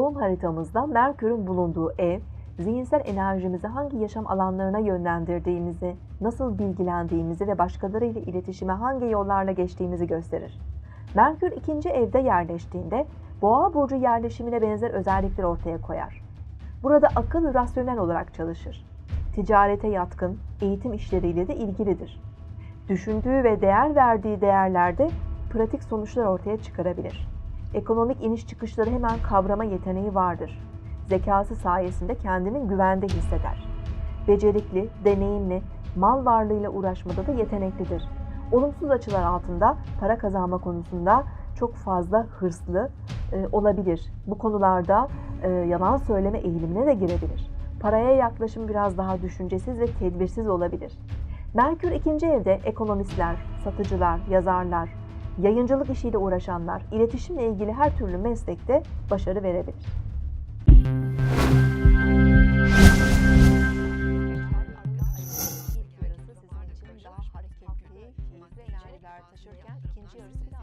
haritamızda Merkür'ün bulunduğu ev, zihinsel enerjimizi hangi yaşam alanlarına yönlendirdiğimizi, nasıl bilgilendiğimizi ve başkalarıyla iletişime hangi yollarla geçtiğimizi gösterir. Merkür ikinci evde yerleştiğinde Boğa burcu yerleşimine benzer özellikler ortaya koyar. Burada akıl rasyonel olarak çalışır. Ticarete yatkın, eğitim işleriyle de ilgilidir. Düşündüğü ve değer verdiği değerlerde pratik sonuçlar ortaya çıkarabilir. Ekonomik iniş çıkışları hemen kavrama yeteneği vardır. Zekası sayesinde kendini güvende hisseder. Becerikli, deneyimli, mal varlığıyla uğraşmada da yeteneklidir. Olumsuz açılar altında para kazanma konusunda çok fazla hırslı e, olabilir. Bu konularda e, yalan söyleme eğilimine de girebilir. Paraya yaklaşım biraz daha düşüncesiz ve tedbirsiz olabilir. Merkür ikinci evde ekonomistler, satıcılar, yazarlar, yayıncılık işiyle uğraşanlar, iletişimle ilgili her türlü meslekte başarı verebilir.